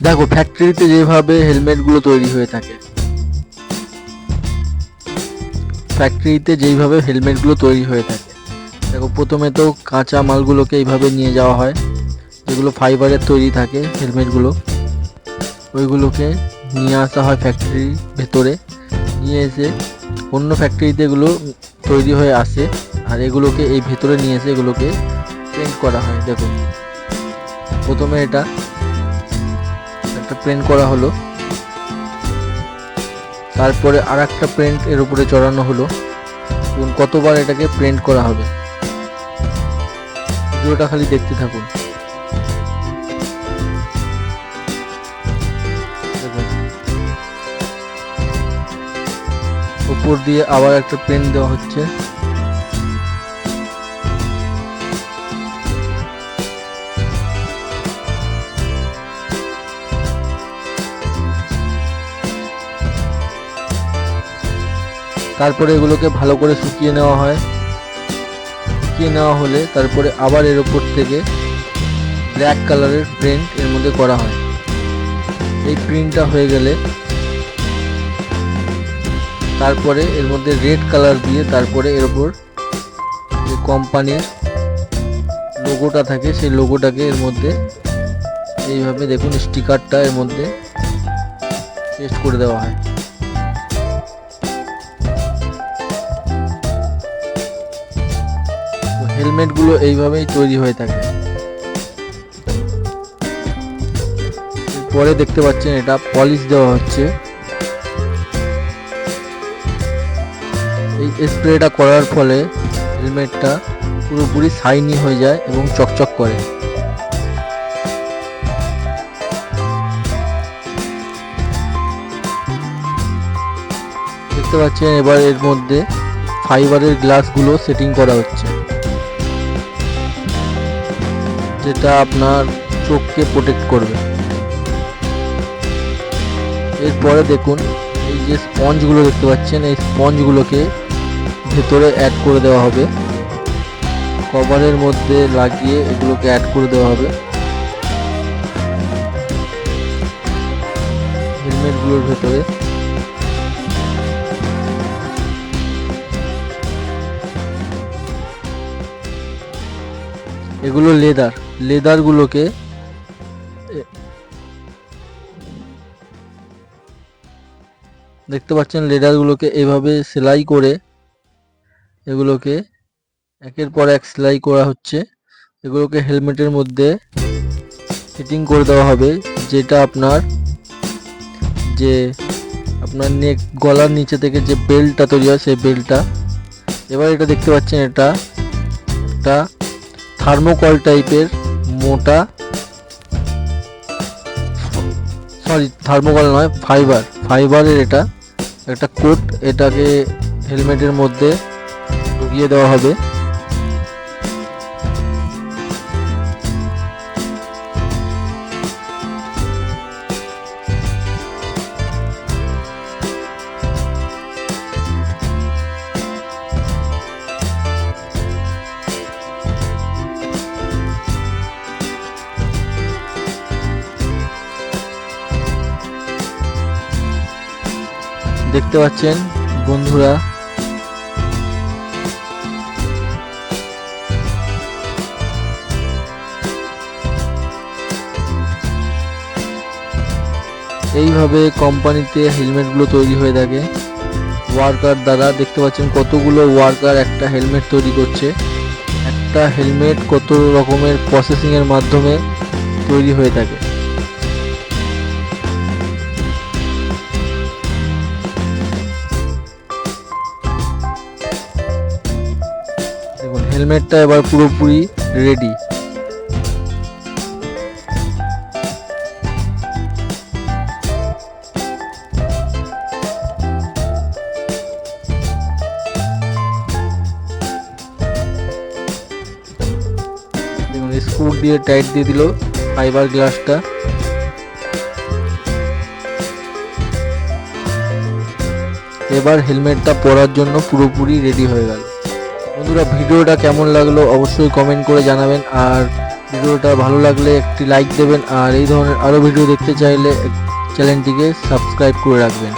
দেখো ফ্যাক্টরিতে যেভাবে হেলমেটগুলো তৈরি হয়ে থাকে ফ্যাক্টরিতে যেইভাবে হেলমেটগুলো তৈরি হয়ে থাকে, দেখো, প্রথমে তো কাঁচা মালগুলোকে এইভাবে নিয়ে যাওয়া হয়, যেগুলো ফাইবারের তৈরি থাকে হেলমেটগুলো ওইগুলোকে নিয়ে আসা হয় ফ্যাক্টরির ভেতরে, নিয়ে এসে অন্য ফ্যাক্টরিতে এগুলো তৈরি হয়ে আসে, আর এগুলোকে এই ভেতরে নিয়ে এসে এগুলোকে প্রিন্ট করা হয় দেখুন প্রথমে এটা একটা প্রিন্ট করা হলো। তারপরে আর একটা প্রিন্ট এর উপরে চড়ানো হলো। এবং কতবার এটাকে প্রিন্ট করা হবে। ভিডিওটা খালি দেখতে থাকুন। উপর দিয়ে আবার একটা প্রিন্ট দেওয়া হচ্ছে। তারপরে এগুলোকে ভালো করে শুকিয়ে নেওয়া হয়। শুকিয়ে নেওয়া হলে তারপরে আবার এর উপর থেকে ব্ল্যাক কালারের প্রিন্ট এর মধ্যে করা হয়। এই প্রিন্টটা হয়ে গেলে তারপরে এর মধ্যে রেড কালার দিয়ে তারপরে এর উপর যে কোম্পানির লোগোটা থাকে, সেই লোগোটাকে এর মধ্যে এইভাবে দেখুন স্টিকারটা এর মধ্যে পেস্ট করে দেওয়া হয়। হেলমেটগুলো এইভাবেই তৈরি হয়ে থাকে। পরে দেখতে পাচ্ছেন এটা পলিশ দেওয়া হচ্ছে। এই স্প্রেটা করার ফলে হেলমেটটা পুরোপুরি শাইনি হয়ে যায় এবং চকচক করে। দেখতে পাচ্ছেন এবার এর মধ্যে ফাইবারের গ্লাসগুলো সেটিং করা হচ্ছে। যেটা আপনার চোখকে প্রোটেক্ট করবে। এরপরে দেখুন, এই যে স্পঞ্জগুলো দেখতে পাচ্ছেন, এই স্পঞ্জগুলোকে ভেতরে অ্যাড করে দেওয়া হবে। কভারের মধ্যে লাগিয়ে এগুলোকে অ্যাড করে দেওয়া হবে। হেলমেটগুলোর ভেতরে। এগুলো লেদার। লেদারগুলোকে দেখতে পাচ্ছেন লেদারগুলোকে এভাবে সেলাই করে এগুলোকে একের পর এক সেলাই করা হচ্ছে। এগুলোকে হেলমেটের মধ্যে ফিটিং করে দেওয়া হবে, যেটা আপনার যে আপনার নেক, গলার নিচে থেকে যে বেল্টটা তৈরি হয়, সেই বেল্টটা। এবার এটা দেখতে পাচ্ছেন, এটা একটা থার্মোকল টাইপের মোটা সরি থার্মোকল নয় ফাইবার ফাইবারের এটা, একটা কোট এটাকে হেলমেটের মধ্যে ঢুকিয়ে দেওয়া হবে। দেখতে পাচ্ছেন বন্ধুরা। এইভাবে কোম্পানিতে হেলমেটগুলো তৈরি হয়ে থাকে। ওয়ার্কার দ্বারা দেখতে পাচ্ছেন কতগুলো ওয়ার্কার একটা হেলমেট তৈরি করছে। একটা হেলমেট কত রকমের প্রসেসিংয়ের মাধ্যমে তৈরি হয়ে থাকে। হেলমেটটা এবার পুরোপুরি রেডি দেখুন দিয়ে টাইট দিয়ে দিল ফাইবার গ্লাসটা এবার হেলমেটটা পরার জন্য পুরোপুরি রেডি হয়ে গেল। বন্ধুরা, ভিডিওটা কেমন লাগল অবশ্যই কমেন্ট করে জানাবেন। আর ভিডিওটা ভালো লাগলে একটি লাইক দেবেন। আর এই ধরনের আরও ভিডিও দেখতে চাইলে চ্যানেলটিকে সাবস্ক্রাইব করে রাখবেন।